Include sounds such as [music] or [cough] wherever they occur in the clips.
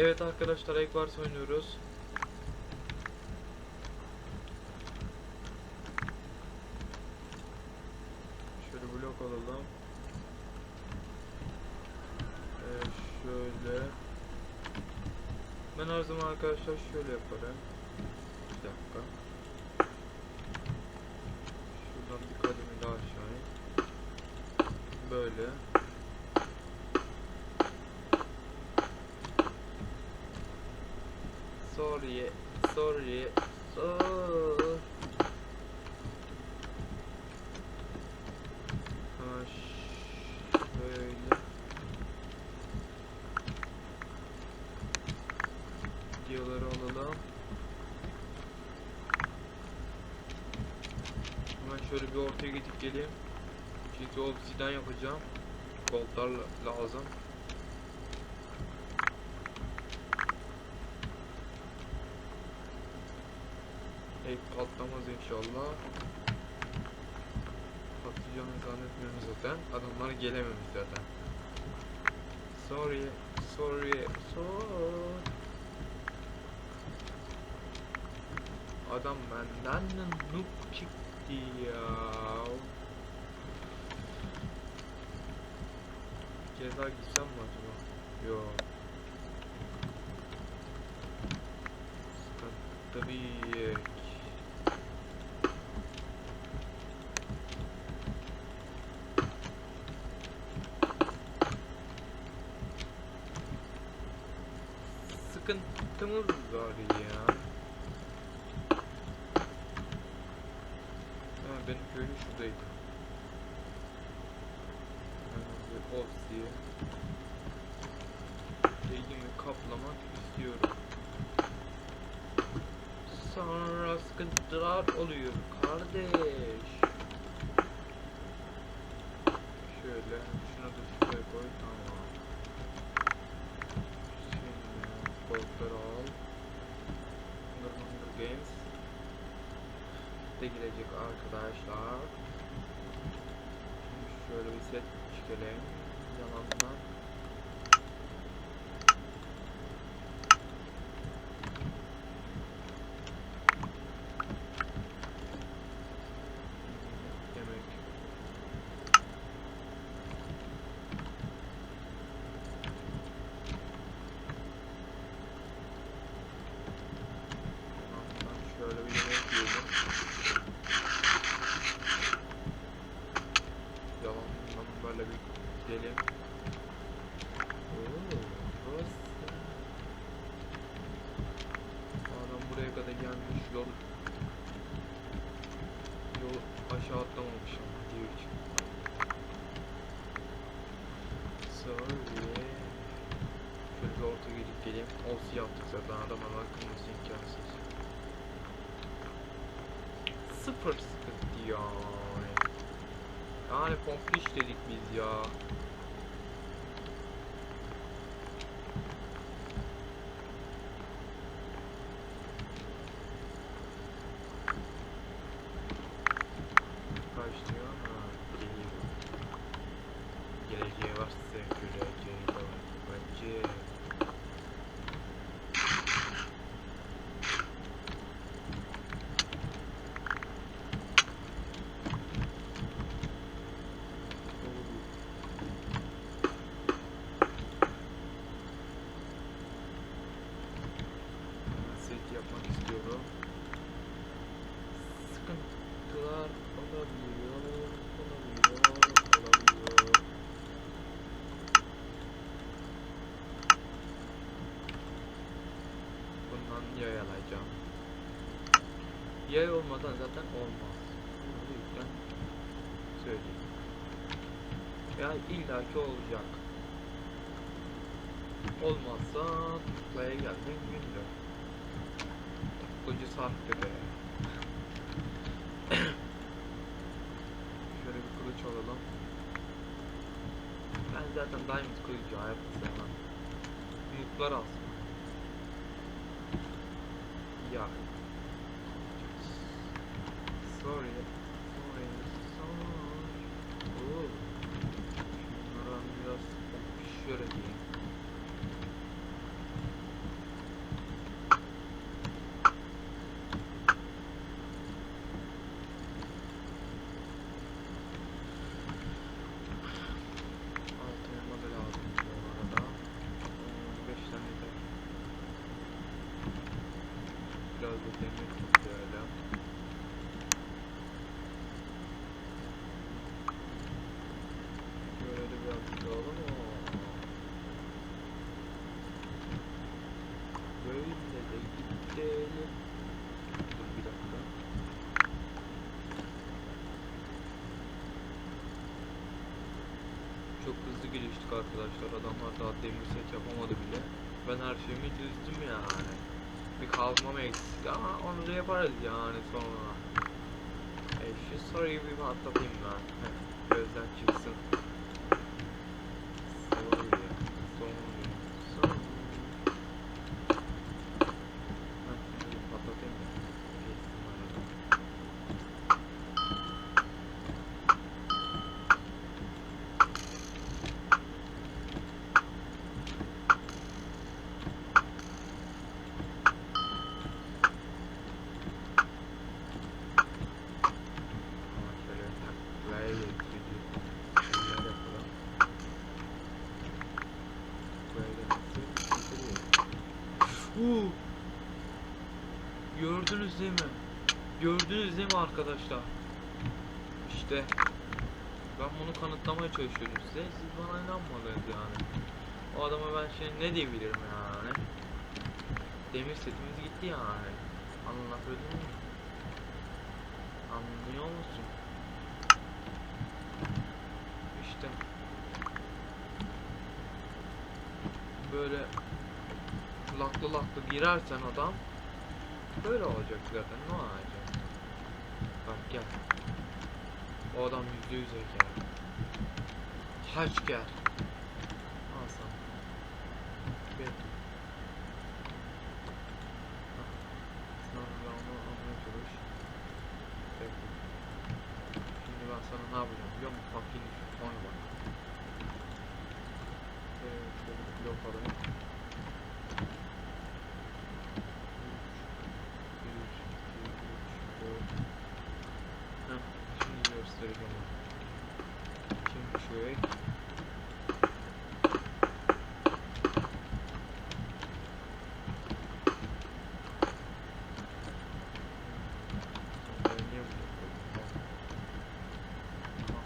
Evet arkadaşlar Eggwars oynuyoruz. Şöyle blok alalım. Ee, şöyle. Ben her zaman arkadaşlar şöyle yaparım. Bir dakika. Şuradan bir kademe daha aşağı in. Böyle. Sorry, sorry, sorry. Videoları alalım. Hemen şöyle bir ortaya gidip geleyim. Çünkü obsidian yapacağım. Goldlar la- lazım. Ek patlamaz inşallah. Patlayacağını zannetmiyorum zaten. Adamlar gelememiş zaten. Sorry, sorry, sorry. Adam benden de noob çıktı ya. Bir kez daha gitsem mi acaba? Yok. Sıkıntı büyük. Sıkıntımız var ya. Ha, benim köylü şuradaydı. Bir opsiye. Eğimi kaplamak istiyorum. Sonra sıkıntılar oluyor kardeş. Şöyle şunu da şuraya koy tamam. De gelecek arkadaşlar. Şöyle bir set çıkalım. Yalandan. Demek. Yalandan şöyle bir yemek yiyelim. Yalandan böyle bir gidelim. Oo, burası. Adam kadar gelmiş yol yol aşağı atlamamış ama diyor ki. Sorry. Şöyle orta gidip geleyim. Olsi yaptık zaten adama bakılması imkansız. Sıfır sıkıntı yani. Yani pompiş dedik biz ya. Kaç diyor? Ha, geliyor. Geleceği varsa göreceği de var. Bence set yapmak istiyorum. Sıkıntılar olabiliyor, olabiliyor, olabiliyor. Bundan yay alacağım. Yay olmadan zaten olmaz. O yüzden söyleyeyim. Ya illaki olacak. Olmazsa tıklaya gelmek gündür. Koca sahte be. [coughs] Şöyle bir kılıç alalım. Ben zaten diamond kılıcı hayatta sevmem. Mutlar alsın. Ya. Sorry. Sorry. Sorry. Oo. Şunlara biraz şöyle diyeyim. Arkadaşlar. Adamlar daha demir set yapamadı bile. Ben her şeyimi düzdüm yani. Bir kazmam eksik ama onu da yaparız yani sonra. E, şu soruyu bir patlatayım ben. Gözden çıksın. Soruyu. Soruyu. Soruyu. Heh, şimdi bir patlatayım da. Geçsin arada. Ama şöyle taklaya getirici şeyler yapalım. Böyle nasıl Uuu! Gördünüz değil mi? Gördünüz değil mi arkadaşlar? İşte ben bunu kanıtlamaya çalışıyorum size. Siz bana inanmadınız yani. O adama ben şimdi ne diyebilirim yani? Demir setimiz gitti yani. Anlatabildim mi? Anlıyor musun? İşte böyle laklı laklı girersen adam böyle olacak zaten ne olacak? Bak gel. O adam yüzde yüz eker. Haç gel. Al sana. Gel. Hah. Sonra onu almaya çalış. Bekle. Şimdi ben sana ne yapacağım biliyor musun? Fucking sonra bak. Evet, şöyle bir blok alayım. Bir, iki, üç, dört. Heh, şimdi göstereceğim onu. Şimdi şöyle. Ben niye bunu koydum? Tamam. Tamam.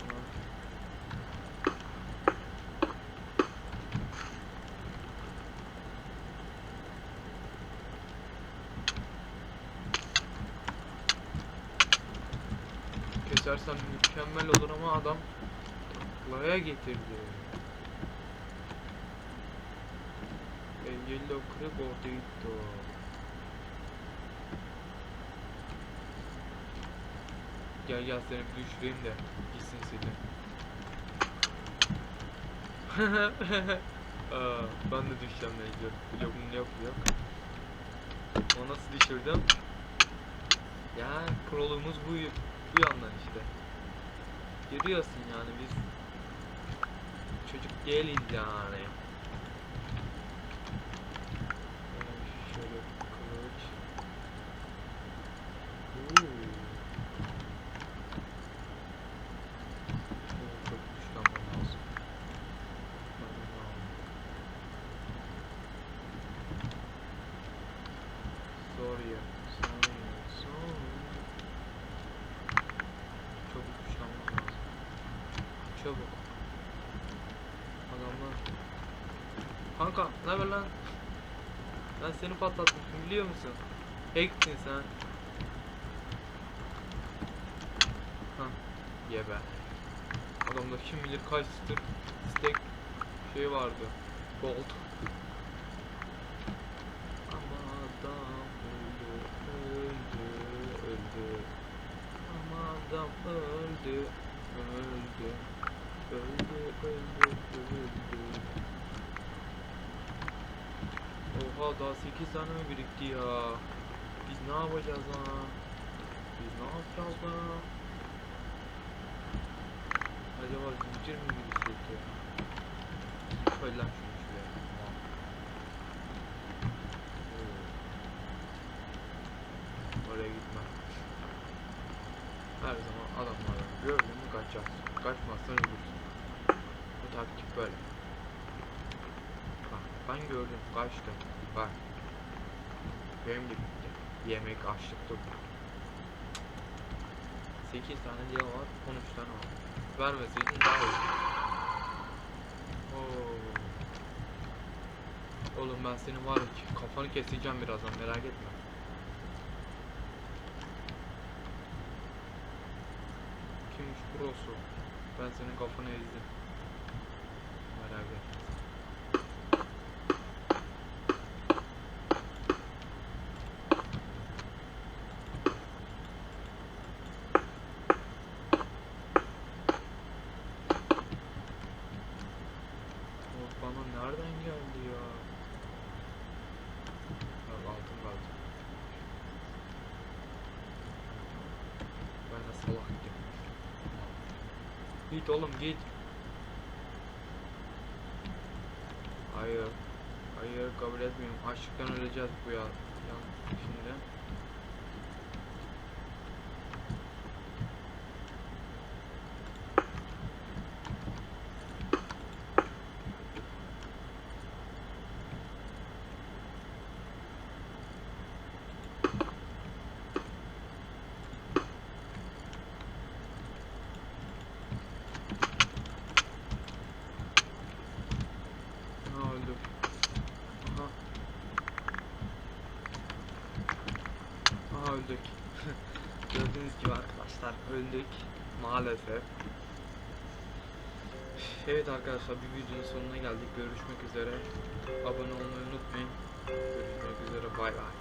Tamam. Kesersen mükemmel olur ama adam taklaya getirdi. E, yellow kırık orada gitti o. Gel gel seni bir düşüreyim de gitsin seni. [laughs] Aa, ben de düşeceğim Necdet. Blokum yok yok. O nasıl düşürdüm? Ya prologumuz bu bu yandan işte. Görüyorsun yani biz çocuk değiliz yani. Şöyle kılıç. Çok güçlenmem sorry, sorry. Çabuk güçlenmem lazım. Çabuk. Adamlar. Kanka, ne haber lan? Ben seni patlatmışım biliyor musun? Hack'sin sen. Hah, ye be. Adamda kim bilir kaç stack şey vardı. Gold. 8 tane mi birikti ya? Biz ne yapacağız lan? Biz ne yapacağız lan? Acaba zincir mi girsek ya? Koy lan şunu şuraya. Oraya gitme. Her zaman adamlardan gördün mü kaçacaksın. Kaçmazsan ölürsün. Bu taktik böyle. Bak ben gördüm kaçtım. Bak. Benim de. Yemek açlık durdu. 8 tane diye var 13 tane var. Vermeseydin daha iyi. Oo. Oğlum ben senin var ki kafanı keseceğim birazdan merak etme. Kimmiş prosu? Ben senin kafanı ezdim. Merak etme. O bana nereden geldi ya? Bak altın kaldı. Ben de salak gittim. Git oğlum git. Hayır. Hayır kabul etmiyorum. Açlıktan öleceğiz bu ya. ya şimdi. Aha öldük. Aha. Aha öldük. [laughs] Gördüğünüz gibi arkadaşlar öldük. Maalesef. Evet arkadaşlar bir videonun sonuna geldik. Görüşmek üzere. Abone olmayı unutmayın. Görüşmek üzere. Bay bay.